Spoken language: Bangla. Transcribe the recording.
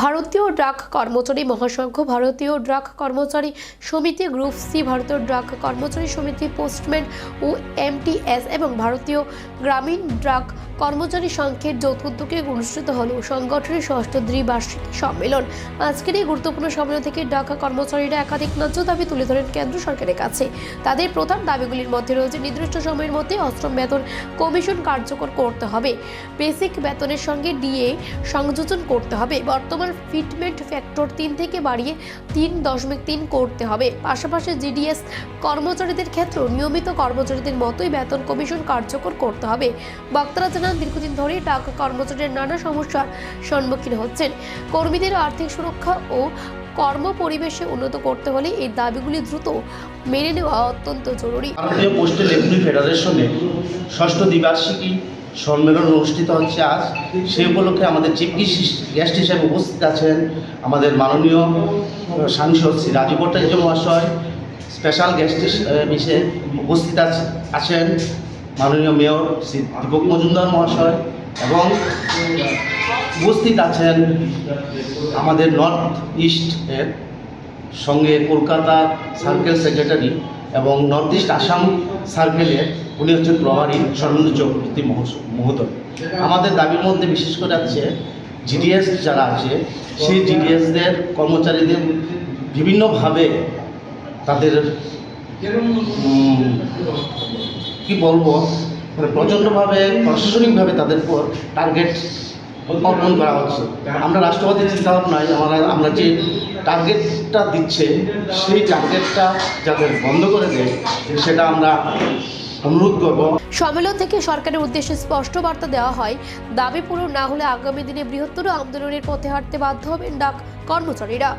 ভারতীয় ড্রাগ কর্মচারী মহাসংঘ, ভারতীয় ড্রাগ কর্মচারী সমিতি, গ্রুপ সি, ভারতীয় ড্রাগ কর্মচারী সমিতি, পোস্টম্যান ও এমটিএস এবং ভারতীয় গ্রামীণ ড্রাগ কর্মচারী সংঘের যৌথ উদ্যোগে অনুষ্ঠিত হল সংগঠনের ষষ্ঠ দ্বিবার্ষিক সম্মেলন। আজকের এই গুরুত্বপূর্ণ সম্মেলন থেকে ড্রাগ কর্মচারীরা একাধিক ন্যায্য দাবি তুলে ধরেন কেন্দ্র সরকারের কাছে। তাদের প্রধান দাবিগুলির মধ্যে রয়েছে নির্দিষ্ট সময়ের মধ্যে অষ্টম বেতন কমিশন কার্যকর করতে হবে। বেসিক বেতনের সঙ্গে ডিএ সংযোজন করতে হবে। বর্তমান ফিটমেন্ট ফ্যাক্টর তিন থেকে বাড়িয়ে তিন দশমিক তিন করতে হবে। পাশাপাশি জিডিএস কর্মচারীদের ক্ষেত্রেও নিয়মিত কর্মচারীদের মতোই বেতন কমিশন কার্যকর করতে হবে। বক্তারা দীর্ঘদিন ধরে টাকা কর্মচারীদের নানা সমস্যার সম্মুখীন হচ্ছেন। কর্মীদের আর্থিক সুরক্ষা ও কর্ম পরিবেশে উন্নত করতে হলে এই দাবিগুলি দ্রুত মেনে নেওয়া অত্যন্ত জরুরি। ভারতীয় পোস্টাল রেভিনিউ ফেডারেশনের ষষ্ঠ দ্বিবার্ষিকী সম্মেলন অনুষ্ঠিত হচ্ছে আজ। সেই উপলক্ষে আমাদের চিফ গেস্ট হিসেবে উপস্থিত আছেন আমাদের মাননীয় সাংসদ শ্রী রাজীব ভট্টাচার্য মহাশয় স্পেশাল গেস্ট হিসেবে উপস্থিত আছেন। মাননীয় মেয়র শ্রী দীপক মজুমদার মহাশয় এবং উপস্থিত আছেন আমাদের নর্থ ইস্টের সঙ্গে কলকাতা সার্কেল সেক্রেটারি এবং নর্থ ইস্ট আসাম সার্কেলের উনি হচ্ছেন প্রভারী সর্বেন্দ্র চক্রবর্তী মহোদয়। আমাদের দাবির মধ্যে বিশেষ করে আছে জিডিএস যারা আছে, সেই জিডিএসদের কর্মচারীদের বিভিন্নভাবে তাদের কি বলব? মানে প্রচণ্ডভাবে প্রশাসনিকভাবে তাদের উপর টার্গেট অর্পণ করা হচ্ছে। আমরা রাষ্ট্রপতি চিন্তা ভাবনায় আমরা আমরা যে টার্গেটটা দিচ্ছে, সেই টার্গেটটা যাতে বন্ধ করে দেয়, সেটা আমরা অনুরোধ করব। সম্মেলন থেকে সরকারের উদ্দেশ্যে স্পষ্ট বার্তা দেওয়া হয়, দাবি পূরণ না হলে আগামী দিনে বৃহত্তর আন্দোলনের পথে হাঁটতে বাধ্য হবেন ডাক কর্মচারীরা।